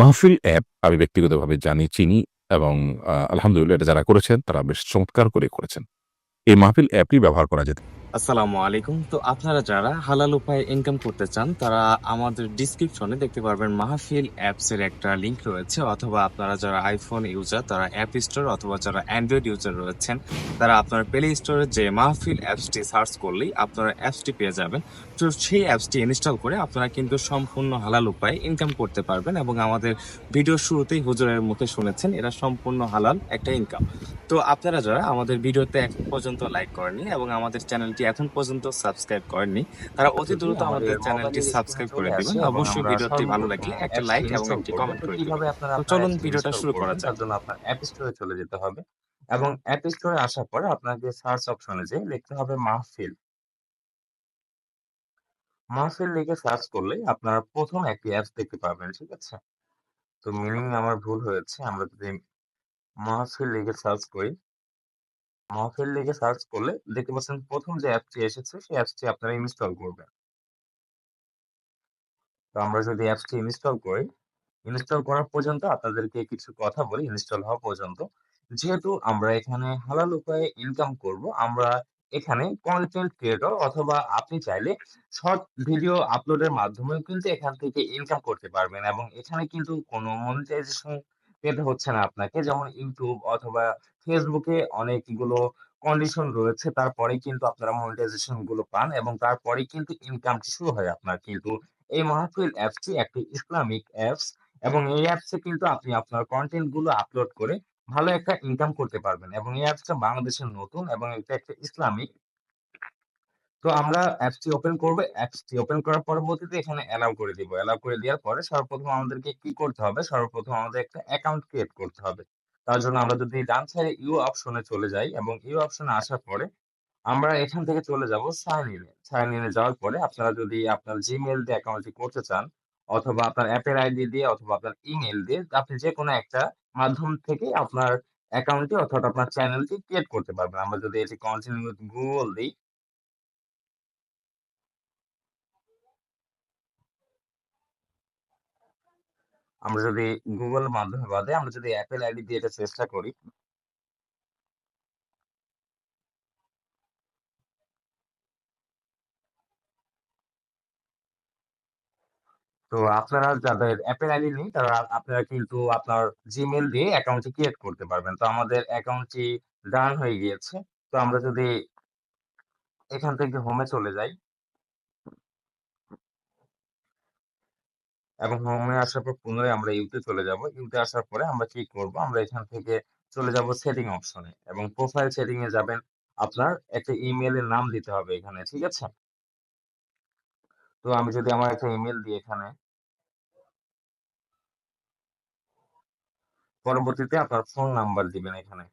মাহফিল অ্যাপ আমি ব্যক্তিগতভাবে জানি, চিনি এবং আলহামদুলিল্লাহ এটা যারা করেছেন তারা বেশ চমৎকার করে করেছেন। এই মাহফিল অ্যাপটি ব্যবহার করা যেতে। আসসালামু আলাইকুম। তো আপনারা যারা হালাল উপায়ে ইনকাম করতে চান, তারা আমাদের ডিসক্রিপশনে দেখতে পারবেন মাহফিল অ্যাপসের একটা লিংক রয়েছে, অথবা আপনারা যারা আইফোন ইউজার তারা অ্যাপ স্টোর অথবা যারা অ্যান্ড্রয়েড ইউজার রয়েছেন, তারা আপনার প্লে স্টোরে যে মাহফিল অ্যাপসটি সার্চ করলেই আপনারা অ্যাপসটি পেয়ে যাবেন। তো সেই অ্যাপসটি ইনস্টল করে আপনারা কিন্তু সম্পূর্ণ হালাল উপায়ে ইনকাম করতে পারবেন এবং আমাদের ভিডিও শুরুতেই হুজুরের মুখে শুনেছেন, এরা সম্পূর্ণ হালাল একটা ইনকাম তো আপনারা যারা আমাদের ভিডিওতে এখন পর্যন্ত লাইক করেননি এবং আমাদের চ্যানেলটি এখন পর্যন্ত সাবস্ক্রাইব করেননি তারা অতি দ্রুত আমাদের চ্যানেলটি সাবস্ক্রাইব করে দিবেন। অবশ্যই ভিডিওটি ভালো লাগলে একটা লাইক এবং একটি কমেন্ট করে দিবেন। চলুন ভিডিওটা শুরু করা যাক। জন্য আপনার অ্যাপ স্টোরে চলে যেতে হবে এবং অ্যাপ স্টোরে আসার পরে আপনাকে সার্চ অপশনে যে লিখতে হবে মাহফিল। মাহফিল লিখে সার্চ করলে আপনার প্রথম একটি অ্যাপস দেখতে পাবেন ঠিক আছে? তো মিনিং আমার ভুল হয়েছে আমরা যদি মাহফিল লিখে সার্চ করি মাহফিল লিখে সার্চ করলে দেখতে পাচ্ছেন প্রথম যে অ্যাপটি এসেছে, সেই অ্যাপসটি আপনারা ইনস্টল করবেন। তো আমরা যদি অ্যাপসটি ইনস্টল করি ইনস্টল করা পর্যন্ত আপনাদেরকে কিছু কথা বলি ইনস্টল হওয়া পর্যন্ত। যেহেতু আমরা এখানে হালাল উপায়ে ইনকাম করব, আমরা এখানে কন্টেন্ট ক্রিয়েটর অথবা আপনি চাইলে শর্ট ভিডিও আপলোডের মাধ্যমেও কিন্তু এখান থেকে ইনকাম করতে পারবেন এবং এখানে কিন্তু কোনো মনিটাইজেশন পেতে হচ্ছে না আপনাকে। যেমন ইউটিউব অথবা ফেসবুকে অনেকগুলো কন্ডিশন রয়েছে তারপরে কিন্তু আপনারা মনিটাইজেশনগুলো পান এবং তারপরে কিন্তু ইনকামটি শুরু হয় আপনার। কিন্তু এই মাহফিল অ্যাপসটি একটি ইসলামিক অ্যাপস এবং এই অ্যাপসে কিন্তু আপনি আপনার কন্টেন্টগুলো আপলোড করে ভালো একটা ইনকাম করতে পারবেন এবং এই অ্যাপসটা বাংলাদেশের নতুন এবং এটা একটা ইসলামিক তো আমরা অ্যাপসটি ওপেন করব। অ্যাপসটি ওপেন করার পরবর্তীতে এখানে অ্যালাউ করে দিব। অ্যালাউ করে দেওয়ার পরে সর্বপ্রথম আমাদেরকে কি করতে হবে? সর্বপ্রথম আমাদের একটা অ্যাকাউন্ট ক্রিয়েট করতে হবে। তার জন্য আমরা যদি ডান সাইডে ইউ অপশনে চলে যাই এবং ইউ অপশনে আসার পরে আমরা এখান থেকে চলে যাব সাইন ইনে সাইন ইনে যাওয়ার পরে আপনারা যদি আপনার জিমেইল দিয়ে অ্যাকাউন্টটি করতে চান অথবা আপনার অ্যাপের আইডি দিয়ে অথবা আপনার ইমেল দিয়ে আপনি যে কোনো একটা মাধ্যম থেকে আপনার অ্যাকাউন্টটি অথবা আপনার চ্যানেলটি ক্রিয়েট করতে পারবেন। আমরা যদি এটি কন্টিনিউ গুগল দিই আমরা যদি গুগল মাধ্যমে বাদে আমরা যদি অ্যাপেল আইডি দিয়ে এটা চেষ্টা করি। তো আপনারা যাদের অ্যাপেল আইডি নেই, তারা আপনারা কিন্তু আপনার জিমেল দিয়ে অ্যাকাউন্টটি ক্রিয়েট করতে পারবেন। তো আমাদের অ্যাকাউন্টটি ডান হয়ে গিয়েছে। তো আমরা যদি এখান থেকে হোমে চলে যাই। এবং হোমে আসার পর পুনরায় আমরা ইউতে চলে যাব। ইউতে আসার পরে আমরা কি করব? আমরা এখান থেকে চলে যাব সেটিং অপশনে এবং প্রোফাইল সেটিং এ যাবেন আপনার একটা ইমেলের নাম দিতে হবে এখানে, ঠিক আছে? তো আমি যদি আমার একটা ইমেল দিই এখানে। পরবর্তীতে আপনার ফোন নাম্বার দিবেন এখানে।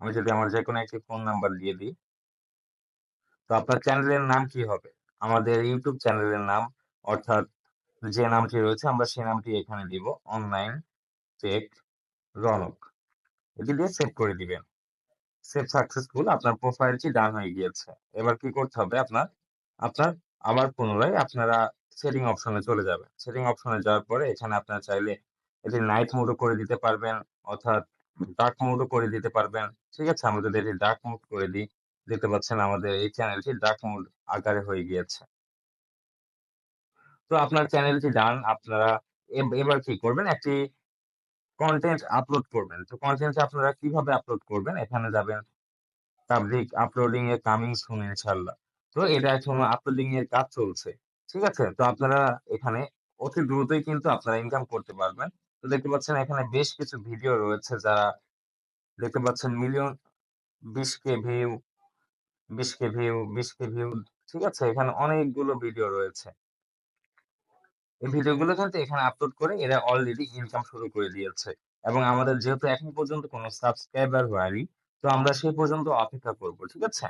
আমি যদি আমার যে কোনো একটি ফোন নাম্বার দিয়ে দিই। তো আপনার চ্যানেলের নাম কি হবে? আমাদের ইউটিউব চ্যানেলের নাম অর্থাৎ যে নামটি রয়েছে, আমরা সেই নামটি এখানে দিব অনলাইন টেক রনক। এটি দিয়ে সেভ করে দিবেন। সেভ সাকসেসফুল আপনার প্রোফাইলটি ডান হয়ে গিয়েছে। এবার কি করতে হবে আপনার? আপনার আবার পুনরায় আপনারা সেটিং অপশনে চলে যাবেন। সেটিং অপশনে যাওয়ার পরে এখানে আপনারা চাইলে এটি নাইট মোডও করে দিতে পারবেন, অর্থাৎ ডার্ক মোডও করে দিতে পারবেন। ঠিক আছে, আমরা যদি এটি ডার্ক মোড করে দিই, দেখতে পাচ্ছেন আমাদের এই চ্যানেলটি ডার্ক মোড আকারে হয়ে গিয়েছে। তো আপনার চ্যানেলটি ডান, আপনারা এবার কি করবেন? একটি কন্টেন্ট আপলোড করবেন। তো কন্টেন্ট আপনারা কীভাবে আপলোড করবেন? এখানে যাবেন পাবলিক আপলোডিং এর কামিং সুন ইনশাআল্লাহ। তো এটা এখন আপলোডিং এর কাজ চলছে, ঠিক আছে? তো আপনারা এখানে অতি দ্রুতই কিন্তু আপনারা ইনকাম করতে পারবেন। তো দেখতে পাচ্ছেন এখানে বেশ কিছু ভিডিও রয়েছে যারা দেখতে পাচ্ছেন মিলিয়ন বিশ কে ভিউ বিশ কে ভিউ বিশ কে ভিউ ঠিক আছে? এখানে অনেকগুলো ভিডিও রয়েছে। এই ভিডিওগুলো কিন্তু এখানে আপলোড করে এরা অলরেডি ইনকাম শুরু করে দিয়েছে এবং আমাদের যেহেতু এখন পর্যন্ত কোনো সাবস্ক্রাইবার হয়নি তো আমরা সেই পর্যন্ত অপেক্ষা করব ঠিক আছে?